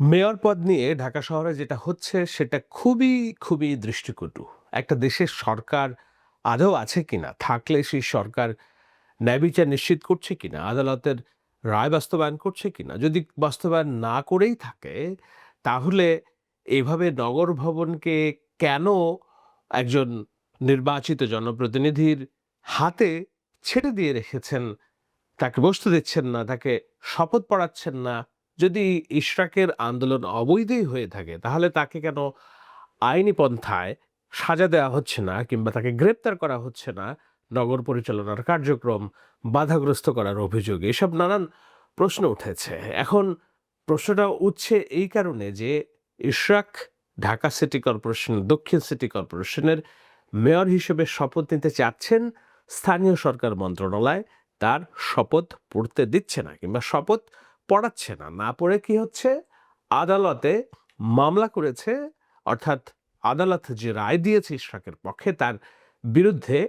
Mayor পদ নিয়ে ঢাকা শহরে যেটা হচ্ছে, সেটা খুবই খুবই দৃষ্টিকটু। একটা দেশের সরকার আদৌ আছে কিনা? থাকলে সেই সরকার ন্যায় বিচার নিশ্চিত করছে কিনা? আদালতের রায় বাস্তবায়ন করছে কিনা? যদি বাস্তবায়ন না করেই থাকে, তাহলে এভাবে নগর ভবনকে কেন একজন নির্বাচিত জনপ্রতিনিধির হাতে ছেড়ে দিয়ে রেখেছেন? তাকে বসতে দিচ্ছেন না, তাকে শপথ পড়াচ্ছেন না যদি ইশরাকের আন্দোলন অবৈধই হয়ে থাকে, তাহলে তাকে কেন আইনি পন্থায় সাজা দেওয়া হচ্ছে না কিংবা তাকে গ্রেপ্তার করা হচ্ছে না? নগর পরিচালনার কার্যক্রম বাধাগ্রস্ত করার অভিযোগ, এসব নানান প্রশ্ন উঠেছে। এখন প্রশ্নটা উঠছে এই কারণে যে ইশরাক ঢাকা সিটি কর্পোরেশন, দক্ষিণ সিটি কর্পোরেশনের মেয়র হিসেবে শপথ নিতে চাচ্ছেন স্থানীয় সরকার মন্ত্রণালয়। তার শপথ পড়তে দিচ্ছে না কিংবা শপথ পড়াচ্ছে না। না পড়ে কি হচ্ছে? আদালতে মামলা করেছে, অর্থাৎ আদালত যে রায় দিয়েছে ইশরাকের পক্ষে তার বিরুদ্ধে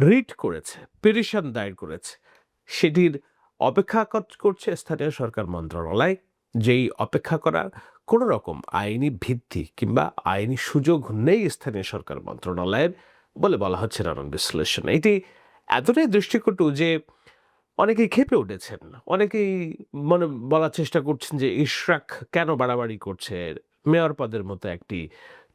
রিট করেছে, পিটিশন দায়ের করেছে। সেটির অপেক্ষা কর- করছে স্থানীয় সরকার মন্ত্রণালয়, যেই অপেক্ষা করার কোনো রকম আইনি ভিত্তি কিংবা আইনি সুযোগ নেই স্থানীয় সরকার মন্ত্রণালয়ের বলে বলা হচ্ছে নানান বিশ্লেষণ। এটি এতটাই দৃষ্টিকটু যে অনেকেই ক্ষেপে উঠেছেন। অনেকেই মানে বলার চেষ্টা করছেন যে ইশরাক কেন বাড়াবাড়ি করছে? মেয়র পদের মতো একটি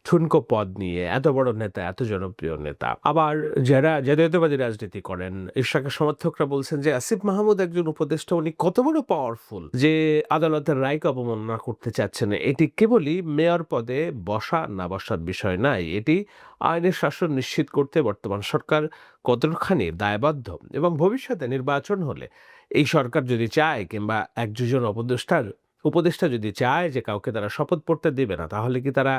ঠুনকো পদ নিয়ে, এত বড় নেতা, এত জনপ্রিয় নেতা। আবার যারা জাতীয়তাবাদী রাজনীতি করেন, ইশরাকের সমর্থকরা বলছেন যে আসিফ মাহমুদ একজন উপদেষ্টা, উনি কত বড় পাওয়ারফুল যে আদালতের রায়কে অবমাননা করতে চাচ্ছেন। এটি কেবলই মেয়র পদে বসা, না বসার বিষয় নাই এটি আইনের শাসন নিশ্চিত করতে বর্তমান সরকার কতখানি দায়বদ্ধ এবং ভবিষ্যতে নির্বাচন হলে এই সরকার যদি চায় কিংবা এক দুজন উপদেষ্টার, উপদেষ্টা যদি চায় যে কাউকে তারা শপথ পড়তে দেবে না, তাহলে কি তারা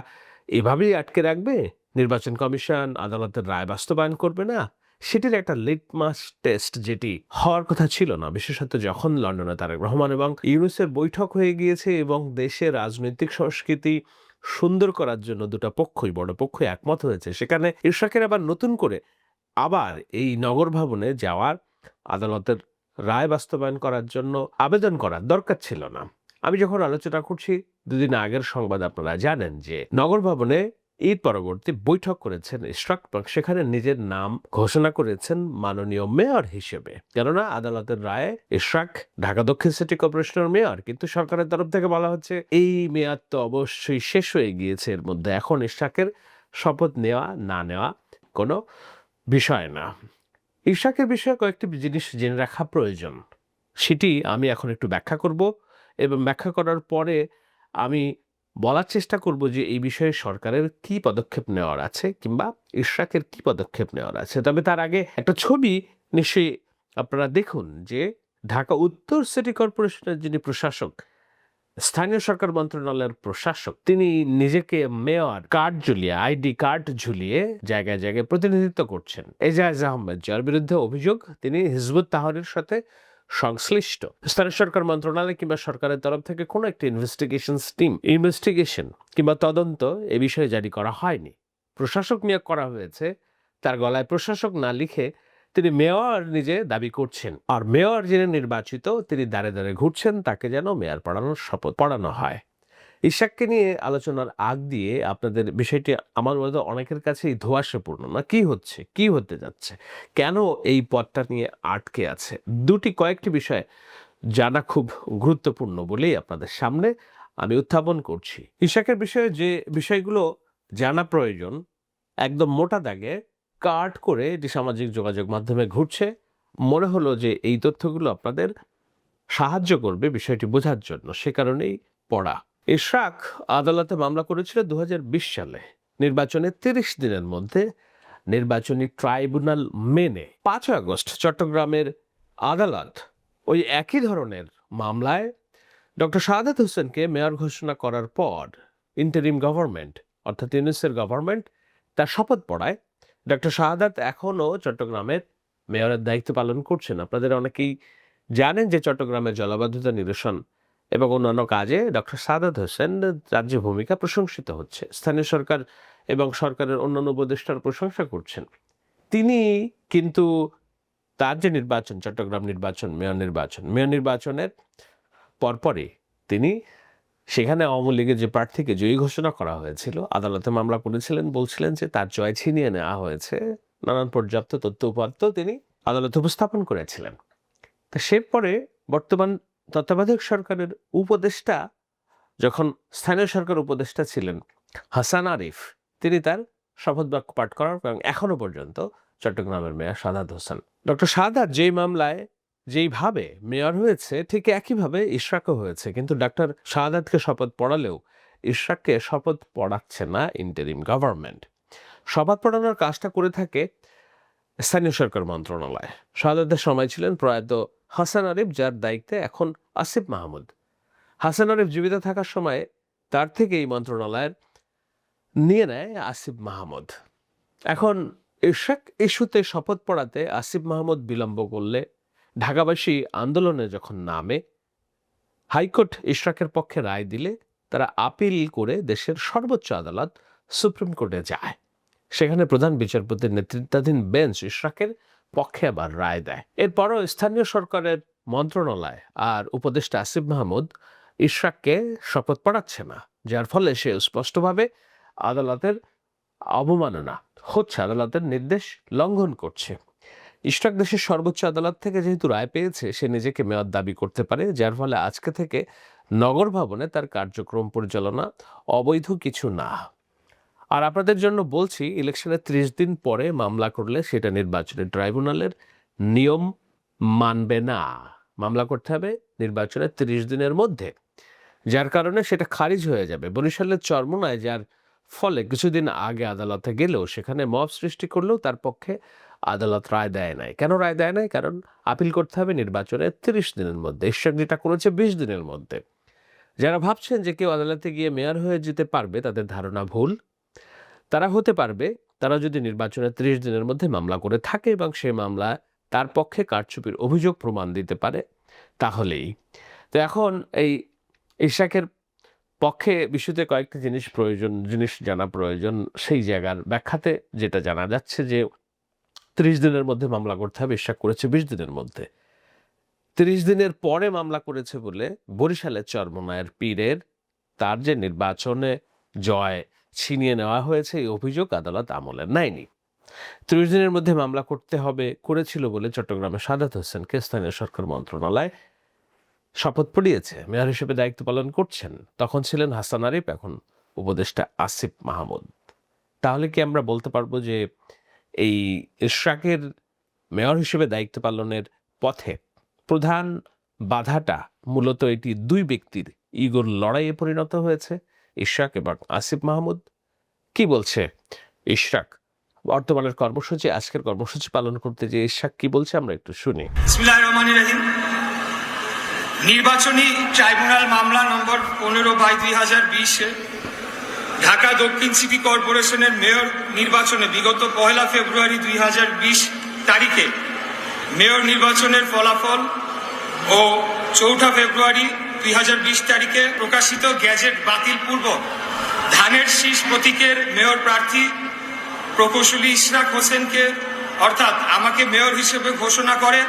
এভাবেই আটকে রাখবে? নির্বাচন কমিশন, আদালতের রায় বাস্তবায়ন করবে না? সেটির একটা লিটমাস টেস্ট যেটি হওয়ার কথা ছিল না। বিশেষত যখন লন্ডনে তারেক রহমান এবং ইউনুসের বৈঠক হয়ে গিয়েছে এবং দেশের রাজনৈতিক সংস্কৃতি সুন্দর করার জন্য দুটো পক্ষই, বড় পক্ষই একমত হয়েছে, সেখানে ইরশাকের আবার নতুন করে আবার এই নগর ভবনে যাওয়ার, আদালতের রায় বাস্তবায়ন করার জন্য আবেদন করার দরকার ছিল না। আমি যখন আলোচনা করছি দুদিন আগের সংবাদ আপনারা জানেন যে নগর ভবনে ঈদ পরবর্তী বৈঠক করেছেন ইশরাক সেখানে নিজের নাম ঘোষণা করেছেন মাননীয় মেয়র হিসেবে। কেননা আদালতের রায়ে ইশরাক ঢাকা দক্ষিণ সিটি কর্পোরেশনের মেয়র, কিন্তু সরকারের তরফ থেকে বলা হচ্ছে এই মেয়াদ তো অবশ্যই শেষ হয়ে গিয়েছে, এর মধ্যে এখন ইশরাকের শপথ নেওয়া, না নেওয়া কোনো বিষয় না। ইশাকের বিষয়ে কয়েকটি জিনিস জেনে রাখা প্রয়োজন। সেটি আমি এখন একটু ব্যাখ্যা করব এবং ব্যাখ্যা করার পরে আমি বলার চেষ্টা করব যে এই বিষয়ে সরকারের কি পদক্ষেপ নেওয়ার আছে কিংবা ইশরাকের কি পদক্ষেপ নেওয়ার আছে। তবে তার আগে একটা ছবি নিশ্চয়ই আপনারা দেখুন যে ঢাকা উত্তর সিটি কর্পোরেশনের যিনি প্রশাসক, স্থানীয় সরকার মন্ত্রণালয়ের প্রশাসক, তিনি নিজেকে মেয়র, কার্ড ঝুলিয়ে, আইডি কার্ড ঝুলিয়ে জায়গায় জায়গায় প্রতিনিধিত্ব করছেন। এজাজ আহমেদ, যার বিরুদ্ধে অভিযোগ, তিনি হিজবুত তাহরের সাথে সংশ্লিষ্ট। স্থানীয় সরকার মন্ত্রণালয় কিংবা সরকারের তরফ থেকে কোনো একটি ইনভেস্টিগেশন টিম ইনভেস্টিগেশন কিংবা তদন্ত এ বিষয়ে জারি করা হয়নি। প্রশাসক নিয়োগ করা হয়েছে, তার গলায় প্রশাসক না লিখে তিনি মেয়র নিজে দাবি করছেন। আর মেয়র যিনি নির্বাচিত, তিনি দাঁড়ে দাঁড়ে ঘুরছেন, তাকে যেন মেয়র পড়ানোর শপথ পড়ানো হয়। ইশাককে নিয়ে আলোচনার আগ দিয়ে আপনাদের বিষয়টি আমার মধ্যে অনেকের কাছেই ধোয়াশাপূর্ণ না। কি হচ্ছে? কি হতে যাচ্ছে? কেন এই পথটা নিয়ে আটকে আছে? দুটি কয়েকটি বিষয় জানা খুব গুরুত্বপূর্ণ বলেই আপনাদের সামনে আমি উত্থাপন করছি। ইশাকের বিষয়ে যে বিষয়গুলো জানা প্রয়োজন, একদম মোটা দাগে কাট করে এটি সামাজিক যোগাযোগ মাধ্যমে ঘুরছে। মনে হলো যে এই তথ্যগুলো আপনাদের সাহায্য করবে বিষয়টি বোঝার জন্য। সে কারণেই পড়া। ইশরাক আদালতে মামলা করেছিল দু হাজার বিশ সালে। নির্বাচনের তিরিশ দিনের মধ্যে নির্বাচনী ট্রাইব্যুনাল মেনে পাঁচই আগস্ট চট্টগ্রামের আদালত ওই একই ধরনের মামলায় ডক্টর শাহাদাত হোসেনকে মেয়র ঘোষণা করার পর ইন্টারিম গভর্নমেন্ট, অর্থাৎ ইউনিসের গভর্নমেন্ট, তার শপথ পড়ায়, ডক্টর শাহাদাত এখনও চট্টগ্রামের মেয়রের দায়িত্ব পালন করছেন। আপনাদের অনেকেই জানেন যে চট্টগ্রামের জলাবদ্ধতা নিরসন এবং অন্যান্য কাজে ডক্টর সাদাত হোসেন রাজ্য ভূমিকা প্রশংসিত হচ্ছে। স্থানীয় সরকার এবং সরকারের অন্যান্য উপদেষ্টার প্রশংসা করছেন। তিনি কিন্তু তার যে নির্বাচন, চট্টগ্রাম নির্বাচন, মেয়র নির্বাচন, মেয়র নির্বাচনের পরপরই তিনি সেখানে আওয়ামী লীগের যে প্রার্থীকে জয়ী ঘোষণা করা হয়েছিল, আদালতে মামলা করেছিলেন, বলছিলেন যে তার জয় ছিনিয়ে নেওয়া হয়েছে। নানান পর্যাপ্ত তথ্য উপাত্ত তিনি আদালতে উপস্থাপন করেছিলেন। তা সে পরে বর্তমান তত্ত্বাবধায়ক সরকারের উপদেষ্টা, যখন স্থানীয় সরকার উপদেষ্টা ছিলেন, হাসান আরিফ, তিনি তার শপথ বাক্য পাঠ করার এবং এখনও পর্যন্ত চট্টগ্রামের মেয়র সাদাত হোসেন। ডক্টর সাদাত যেই মামলায় যেইভাবে মেয়র হয়েছে, ঠিক একইভাবে ইশরাকও হয়েছে। কিন্তু ডাক্তার শাহাদাতকে শপথ পড়ালেও ইশরাককে শপথ পড়াচ্ছে না ইন্টারিম গভর্নমেন্ট শপথ পড়ানোর কাজটা করে থাকে স্থানীয় সরকার মন্ত্রণালয়। শাহাদাতের সময় ছিলেন প্রয়াত হাসান আরিফ, যার দায়িত্বে এখন আসিফ মাহমুদ। হাসান আরিফ জীবিত থাকার সময় তার থেকে এই মন্ত্রণালয়ের নিয়ে নেয় আসিফ মাহমুদ। এখন ইশাক ইস্যুতে শপথ পড়াতে আসিফ মাহমুদ বিলম্ব করলে ঢাকাবাসী আন্দোলনে যখন নামে, হাইকোর্ট ইশরাকের পক্ষে রায় দিলে তারা আপিল করে দেশের সর্বোচ্চ আদালত সুপ্রিম কোর্টে যায়। সেখানে প্রধান বিচারপতির নেতৃত্বাধীন বেঞ্চ ইশরাকের পক্ষে আবার রায় দেয়। এরপরও স্থানীয় সরকারের মন্ত্রণালয় আর উপদেষ্টা আসিফ মাহমুদ ইশরাককে শপথ পড়াচ্ছে না, যার ফলে সে স্পষ্টভাবে আদালতের অবমাননা হচ্ছে, আদালতের নির্দেশ লঙ্ঘন করছে। ইশরাক দেশের সর্বোচ্চ আদালত থেকে যেহেতু রায় পেয়েছে, সে নিজেকে মেয়র দাবি করতে পারে, যার ফলে আজকে থেকে নগর ভবনে তার কার্যক্রম পরিচালনা অবৈধ কিছু না। আর আপনাদের জন্য বলছি, ইলেকশনের ত্রিশ দিন পরে মামলা করলে সেটা নির্বাচনী ট্রাইব্যুনালের নিয়ম মানবে না। মামলা করতে হবে নির্বাচনের ত্রিশ দিনের মধ্যে, যার কারণে সেটা খারিজ হয়ে যাবে। বরিশালের চরমোনায়, যার ফলে কিছুদিন আগে আদালতে গেলেও সেখানে মব সৃষ্টি করলেও তার পক্ষে আদালত রায় দেয় নাই। কেন রায় দেয় নাই? কারণ আপিল করতে হবে নির্বাচনের তিরিশ দিনের মধ্যে ঈশ্বর যেটা করেছে বিশ দিনের মধ্যে। যারা ভাবছেন যে কেউ আদালতে গিয়ে মেয়র হয়ে যেতে পারবে, তাদের ধারণা ভুল। তারা হতে পারবে, তারা যদি নির্বাচনের ত্রিশ দিনের মধ্যে মামলা করে থাকে এবং সেই মামলা তার পক্ষে কারচুপির অভিযোগ প্রমাণ দিতে পারে, তাহলেই। তো এখন এই ইশাকের পক্ষে বিষয়তে কয়েকটি জিনিস প্রয়োজন, জিনিস জানা প্রয়োজন সেই জায়গার ব্যাখ্যাতে, যেটা জানা যাচ্ছে যে ত্রিশ দিনের মধ্যে মামলা করতে হবে, ইশাক করেছে বিশ দিনের মধ্যে। ত্রিশ দিনের পরে মামলা করেছে বলে বরিশালের চর্মনায়ের পীরের তার যে নির্বাচনে জয় ছিনিয়ে নেওয়া হয়েছে, এই অভিযোগ আদালত আমলে নেয়নি। ত্রিশ দিনের মধ্যে মামলা করতে হবে, করেছিল বলে চট্টগ্রামের সাদাত হোসেনকে স্থানীয় সরকার মন্ত্রণালয় শপথ পড়িয়েছে। মেয়র হিসেবে দায়িত্ব পালন করছেন, তখন ছিলেন হাসান আরিফ, এখন উপদেষ্টা আসিফ মাহমুদ। তাহলে কি আমরা বলতে পারব যে এই ইশরাকের মেয়র হিসেবে দায়িত্ব পালনের পথে প্রধান বাধাটা মূলত এটি দুই ব্যক্তির ইগোর লড়াইয়ে পরিণত হয়েছে? ইশরাক এবং আসিফ মাহমুদ। কি বলছে ইশরাক? বর্তমানের কর্মসূচি, আজকের কর্মসূচি পালন করতে যে ইশরাক কি বলছে আমরা একটু শুনি। নির্বাচনী ট্রাইব্যুনাল মামলা নম্বর পনেরো বাই দুই হাজার বিশে ঢাকা দক্ষিণ সিটি কর্পোরেশনের মেয়র নির্বাচনে বিগত পয়লা ফেব্রুয়ারি দুই হাজার বিশ তারিখে মেয়র নির্বাচনের ফলাফল ও চৌঠা ফেব্রুয়ারি দুই হাজার বিশ তারিখে প্রকাশিত গ্যাজেট বাতিল পূর্বক ধানের শীষ প্রতীকের মেয়র প্রার্থী প্রকৌশলী ইশরাক হোসেনকে, অর্থাৎ আমাকে মেয়র হিসেবে ঘোষণা করে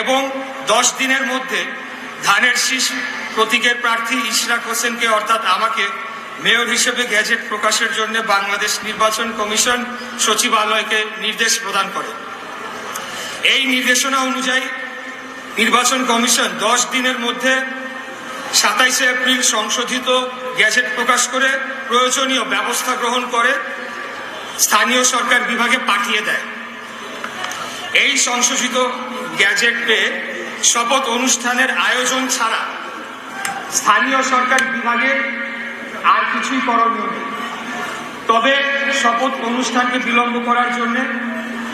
এবং দশ দিনের মধ্যে ধানের শীষ প্রতীকের প্রার্থী ইশরাক হোসেনকে, অর্থাৎ আমাকে মেয়র হিসেবে গ্যাজেট প্রকাশের জন্য বাংলাদেশ নির্বাচন কমিশন সচিবালয়কে নির্দেশ প্রদান করে। এই নির্দেশনা অনুযায়ী নির্বাচন কমিশন দশ দিনের মধ্যে সাতাইশে এপ্রিল সংশোধিত গ্যাজেট প্রকাশ করে প্রয়োজনীয় ব্যবস্থা গ্রহণ করে স্থানীয় সরকার বিভাগে পাঠিয়ে দেয়। এই সংশোধিত গ্যাজেট পেয়ে শপথ অনুষ্ঠানের আয়োজন ছাড়া স্থানীয় সরকার বিভাগের আর কিছুই করণীয় নেই। তবে শপথ অনুষ্ঠানকে বিলম্ব করার জন্য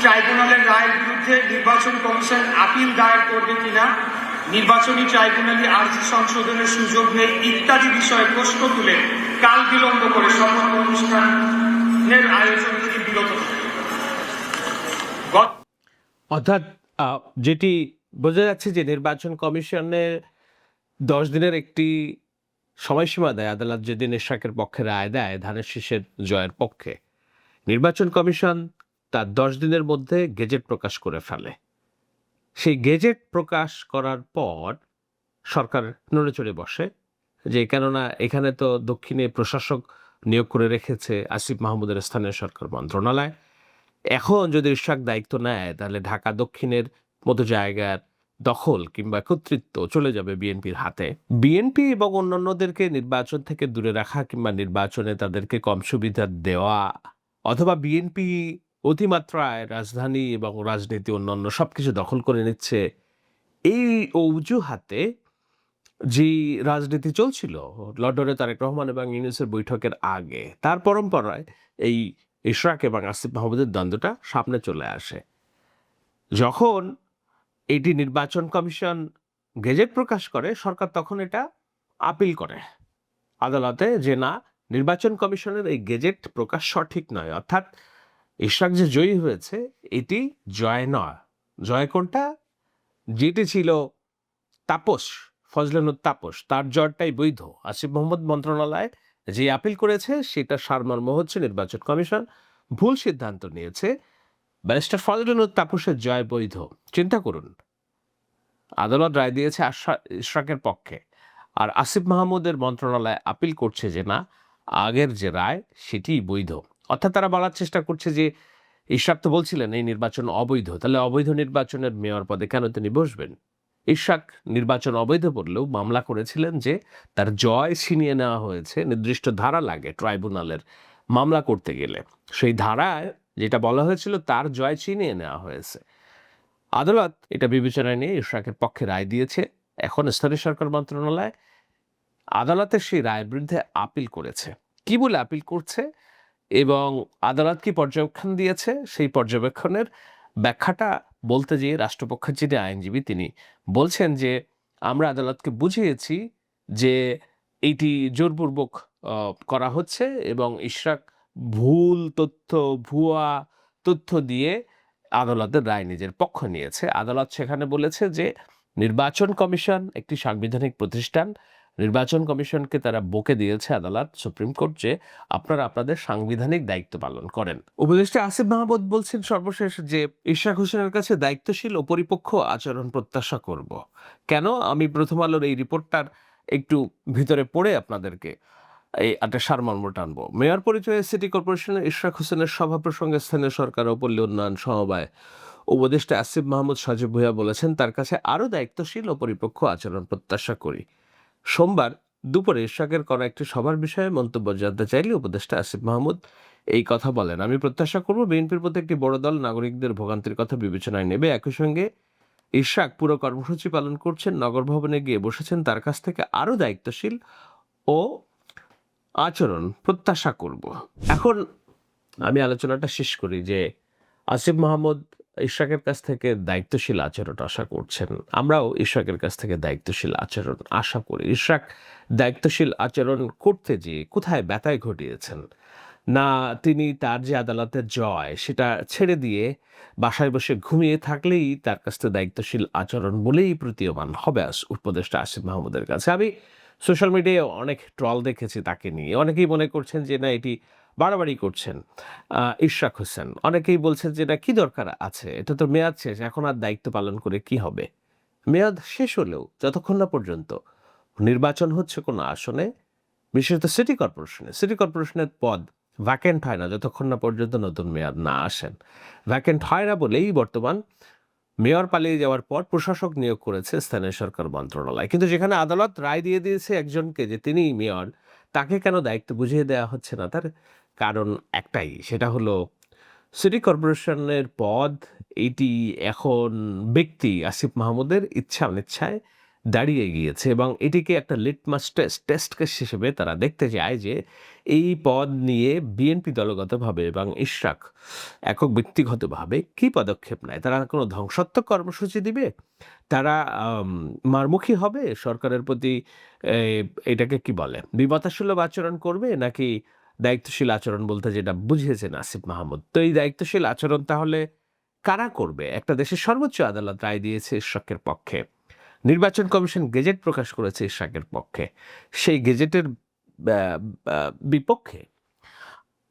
ট্রাইব্যুনালের রায়ের বিরুদ্ধে নির্বাচন কমিশন আপিল দায়ের করবে কিনা নির্বাচনী ট্রাইব্যুনালে আর্জি সংশোধনের সুযোগ নেই। ইত্যাদি বিষয়ে প্রশ্ন তুলে কাল বিলম্ব করে শপথ অনুষ্ঠানের আয়োজন থেকে বিরত অর্থাৎ যেটি বোঝা যাচ্ছে যে নির্বাচন কমিশনের দশ দিনের একটি সময়সীমা দেয়, আদালত যেদিন ইশরাকের পক্ষে রায় দেয়, ধানের শীষের জয়ের পক্ষে। নির্বাচন কমিশন তার দশ দিনের মধ্যে গেজেট প্রকাশ করে ফেলে। সেই গেজেট প্রকাশ করার পর সরকার নড়ে চড়ে বসে যে, কেননা এখানে তো দক্ষিণে প্রশাসক নিয়োগ করে রেখেছে আসিফ মাহমুদের স্থানীয় সরকার মন্ত্রণালয়। এখন যদি ইশাক দায়িত্ব নেয়, তাহলে ঢাকা দক্ষিণের মতো জায়গার দখল কিংবা কর্তৃত্ব চলে যাবে বিএনপির হাতে। বিএনপি এবং অন্যান্যদেরকে নির্বাচন থেকে দূরে রাখা কিংবা নির্বাচনে তাদেরকে কম সুবিধা দেওয়া অথবা বিএনপি অতিমাত্রায় রাজধানী এবং রাজনীতি অন্যান্য সব কিছু দখল করে নিচ্ছে, এই অজুহাতে যে রাজনীতি চলছিল লন্ডনে তারেক রহমান এবং ইউনিসের বৈঠকের আগে, তার পরম্পরায় এই ইশরাক এবং আসিফ মাহমুদের দ্বন্দ্বটা সামনে চলে আসে। যখন এটি নির্বাচন কমিশন গেজেট প্রকাশ করে, সরকার তখন এটা আপিল করে। আদালতে যে না, নির্বাচন কমিশনের এই গেজেট প্রকাশ সঠিক নয়, অর্থাৎ ইশরাক যে জয়ী হয়েছে, এটি জয় নয়। জয় কোনটা? যেটি ছিল তাপস, ফজলানুর তাপস, তার জ্বরটাই বৈধ। আসিফ মোহাম্মদ মন্ত্রণালয় যে আপিল করেছে, সেটা সারমর্ম হচ্ছে নির্বাচন কমিশন ভুল সিদ্ধান্ত নিয়েছে। ব্যারিস্টার ফজলানুর তাপসের জয় বৈধ। চিন্তা করুন। আদালত রায় দিয়েছে ইশরাকের পক্ষে। আর আসিফ মাহমুদের মন্ত্রণালয় আপিল করছে যে না, আগের যে রায়, সেটিই বৈধ। অর্থাৎ তারা বলার চেষ্টা করছে যে, ইশরাক তো বলছিলেন এই নির্বাচন অবৈধ, তাহলে অবৈধ নির্বাচনের মেয়র পদে কেন তিনি বসবেন? ইশাক নির্বাচন অবৈধ বললেও মামলা করেছিলেন যে, তার জয় ছিনিয়ে নেওয়া হয়েছে নির্দিষ্ট ধারা লাগে ট্রাইব্যুনালের মামলা করতে গেলে। সেই ধারায় যেটা বলা হয়েছিল তার জয় ছিনিয়ে নেওয়া হয়েছে। আদালত এটা বিবেচনায় নিয়ে ইশরাকের পক্ষে রায় দিয়েছে। এখন স্থানীয় সরকার মন্ত্রণালয় আদালতের সেই রায়ের বিরুদ্ধে আপিল করেছে। কি বলে আপিল করছে? এবং আদালত কি পর্যবেক্ষণ দিয়েছে? সেই পর্যবেক্ষণের ব্যাখ্যাটা বলতে গিয়ে রাষ্ট্রপক্ষের যিনি আইনজীবী, তিনি বলছেন যে, আমরা আদালতকে বুঝিয়েছি যে এইটি জোরপূর্বক করা হচ্ছে এবং ইশরাক ভুল তথ্য, ভুয়া তথ্য দিয়ে আদালতের রায় নিজের পক্ষ নিয়েছে। আদালত সেখানে বলেছে যে, নির্বাচন কমিশন একটি সাংবিধানিক প্রতিষ্ঠান নির্বাচন কমিশনকে তারা বকে দিয়েছে আদালত, সুপ্রিম কোর্ট, যে আপনারা আপনাদের সাংবিধানিক দায়িত্ব পালন করেন। উপদেষ্টা আসিফ মাহমুদ বলছেন সর্বশেষ যে ইশাক হোসেনের কাছে দায়িত্বশীল ও পরিপক্ষ আচরণ প্রত্যাশা করব। কেন? আমি প্রথম আলোর এই রিপোর্টটার একটু ভিতরে পড়ে আপনাদেরকে এই একটা সারমর্ম টানবো। মেয়র পরিচয়ে সিটি কর্পোরেশনের ইশরাক হোসেনের সভা প্রসঙ্গে স্থানীয় সরকার ও পল্লী উন্নয়ন সমবায় উপদেষ্টা আসিফ মাহমুদ সাজিব ভুইয়া বলেছেন, তার কাছে আরও দায়িত্বশীল ও পরিপক্ষ আচরণ প্রত্যাশা করি। সোমবার দুপুরে ইশরাকের করা একটি সভার বিষয়ে মন্তব্য জানতে চাইলে উপদেষ্টা আসিফ মাহমুদ এই কথা বলেন। আমি প্রত্যাশা করব বিএনপির প্রতি একটি বড় দল নাগরিকদের ভোগান্তির কথা বিবেচনায় নেবে। একই সঙ্গে ইশরাক পুরো কর্মসূচি পালন করছেন, নগর ভবনে গিয়ে বসেছেন, তার কাছ থেকে আরও দায়িত্বশীল ও আচরণ প্রত্যাশা করব। এখন আমি আলোচনাটা শেষ করি যে আসিফ মাহমুদ ইশরাকের কাছ থেকে দায়িত্বশীল আচরণ আশা করছেন। আমরাও ইশরাকের কাছ থেকে দায়িত্বশীল আচরণ আশা করি। ইশরাক দায়িত্বশীল আচরণ করতে যেয়ে কোথায় ব্যথায় ঘটিয়েছেন? না, তিনি তার যে আদালতের জয়, সেটা ছেড়ে দিয়ে বাসায় বসে ঘুমিয়ে থাকলেই তার কাছ থেকে দায়িত্বশীল আচরণ বলেই প্রতীয়মান হবে উপদেষ্টা আসিফ মাহমুদের কাছে। আমি সোশ্যাল মিডিয়ায় অনেক ট্রল দেখেছি তাকে নিয়ে। অনেকেই মনে করছেন যে, না, এটি বাড়াবাড়ি করছেন ইশরাক হোসেন। অনেকেই বলছেন যে এটা কি দরকার আছে? এটা তো মেয়াদ শেষ, এখন আর দায়িত্ব পালন করে কি হবে? মেয়াদ শেষ হলেও, যতক্ষণ না পর্যন্ত নির্বাচন হচ্ছে কোনো আসনে, বিশেষত সিটি কর্পোরেশনে, সিটি কর্পোরেশনের পদ ভ্যাকেন্ট হয় না, যতক্ষণ না পর্যন্ত নতুন মেয়াদ না আসেন। ভ্যাকেন্ট হয় না বলেই বর্তমান মেয়র পালিয়ে যাওয়ার পর প্রশাসক নিয়োগ করেছে স্থানীয় সরকার মন্ত্রণালয়। কিন্তু যেখানে আদালত রায় দিয়ে দিয়েছে একজনকে যে, তিনি মেয়র তাকে কেন দায়িত্ব বুঝিয়ে দেওয়া হচ্ছে না? তার কারণ একটাই, সেটা হলো সিটি কর্পোরেশনের পদ, এটি এখন ব্যক্তি আসিফ মাহমুদের ইচ্ছা অনিচ্ছায় দাঁড়িয়ে গিয়েছে এবং এটিকে একটা লিটমাস টেস্ট টেস্ট কেস হিসেবে তারা দেখতে চায় যে এই পদ নিয়ে বিএনপি দলগতভাবে এবং ইশরাক একক ব্যক্তিগতভাবে কি পদক্ষেপ নেয়? তারা কোনো ধ্বংসাত্মক কর্মসূচি দিবে? তারা মারমুখী হবে? সরকারের প্রতি এটাকে কি বলে? বিমতাসুলভ আচরণ করবে? নাকি দায়িত্বশীল আচরণ বলতে যেটা বুঝিয়েছেন আসিফ মাহমুদ। তো এই দায়িত্বশীল আচরণ তাহলে কারা করবে? একটা দেশের সর্বোচ্চ আদালত রায় দিয়েছে ইশরাকের পক্ষে। নির্বাচন কমিশন গেজেট প্রকাশ করেছে ইশরাকের পক্ষে। সেই গেজেটের বিপক্ষে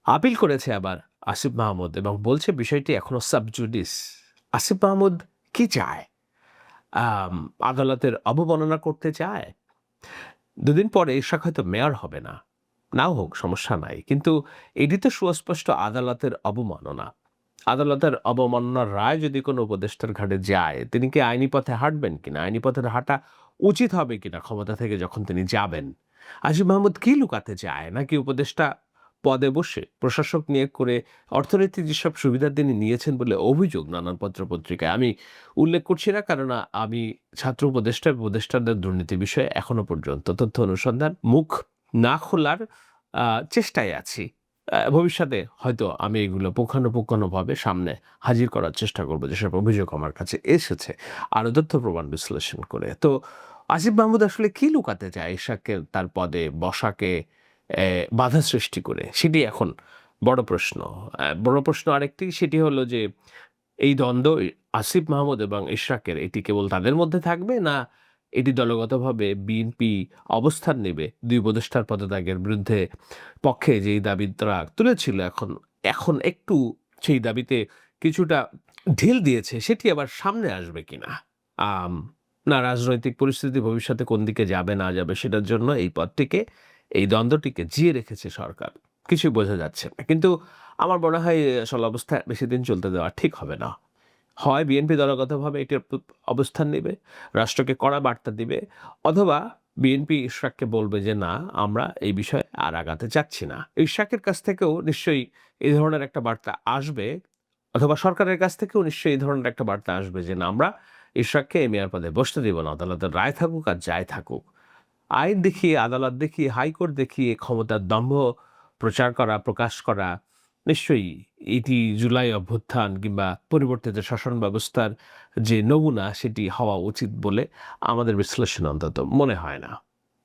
আপিল করেছে আবার আসিফ মাহমুদ এবং বলছে বিষয়টি এখনও সাবজুডিস। আসিফ মাহমুদ কি চায়? আদালতের অবমাননা করতে চায়? দুদিন পরে ইশরাক হয়তো মেয়র হবে না। নাও হোক, সমস্যা নাই। কিন্তু এটি তো সুস্পষ্ট আদালতের অবমাননা। আদালতের অবমাননার রায় যদি কোনো উপদেষ্টার ঘাটে যায়, তিনি কি আইনি পথে হাঁটবেন কিনা? আইনি পথে হাঁটা উচিত হবে কিনা ক্ষমতা থেকে যখন তিনি যাবেন? আসিফ মাহমুদ কি লুকাতে চায়? নাকি উপদেষ্টা পদে বসে প্রশাসক নিয়োগ করে অর্থনীতি যেসব সুবিধা তিনি নিয়েছেন বলে অভিযোগ নানান পত্র পত্রিকায় আমি উল্লেখ করছি না কারণ আমি ছাত্র উপদেষ্টা, উপদেষ্টাদের দুর্নীতি বিষয়ে এখনও পর্যন্ত তথ্য অনুসন্ধান মুখ না খোলার চেষ্টায় আছি। ভবিষ্যতে হয়তো আমি এগুলো পুঙ্খানুপুঙ্খানুভাবে সামনে হাজির করার চেষ্টা করব, যেসব অভিযোগ আমার কাছে এসেছে। আরও তথ্য প্রমাণ বিশ্লেষণ করে। তো আসিফ মাহমুদ আসলে কী লুকাতে চায় ঈশাকে তার পদে বসাকে বাধা সৃষ্টি করে? সেটি এখন বড় প্রশ্ন। বড় প্রশ্ন আরেকটি, সেটি হলো যে, এই দ্বন্দ্ব আসিফ মাহমুদ এবং ইশরাকের এটি কেবল তাদের মধ্যে থাকবে না এটি দলগতভাবে বিএনপি অবস্থান নেবে দুই উপদেষ্টার পদত্যাগের বিরুদ্ধে। পক্ষে যেই দাবি তারা তুলেছিল এখন এখন একটু সেই দাবিতে কিছুটা ঢিল দিয়েছে, সেটি আবার সামনে আসবে কিনা? না, রাজনৈতিক পরিস্থিতি ভবিষ্যতে কোন দিকে যাবে, না যাবে, সেটার জন্য এই পদটিকে, এই দ্বন্দ্বটিকে জিয়ে রেখেছে সরকার। কিছুই বোঝা যাচ্ছে না। কিন্তু আমার মনে হয় আসল অবস্থা বেশি দিন চলতে দেওয়া ঠিক হবে না। হয় বিএনপি দলগতভাবে এটির অবস্থান নেবে, রাষ্ট্রকে কড়া বার্তা দিবে, অথবা বিএনপি ইশরাককে বলবে যে না, আমরা এই বিষয়ে আর আগাতে চাচ্ছি না। ইশরাকের কাছ থেকেও নিশ্চয়ই এই ধরনের একটা বার্তা আসবে, অথবা সরকারের কাছ থেকেও নিশ্চয়ই এই ধরনের একটা বার্তা আসবে যে না, আমরা ইশরাককে এই পদে বসতে দিব না, আদালতের রায় থাকুক আর যাই থাকুক। আইন দেখিয়ে, আদালত দেখিয়ে, হাইকোর্ট দেখিয়ে ক্ষমতার দম্ভ প্রচার করা, প্রকাশ করা নিশ্চয়ই এটি জুলাই অভ্যুত্থান কিংবা পরিবর্তিত শাসন ব্যবস্থার যে নমুনা, সেটি হওয়া উচিত বলে আমাদের বিশ্লেষণ অন্তত মনে হয় না।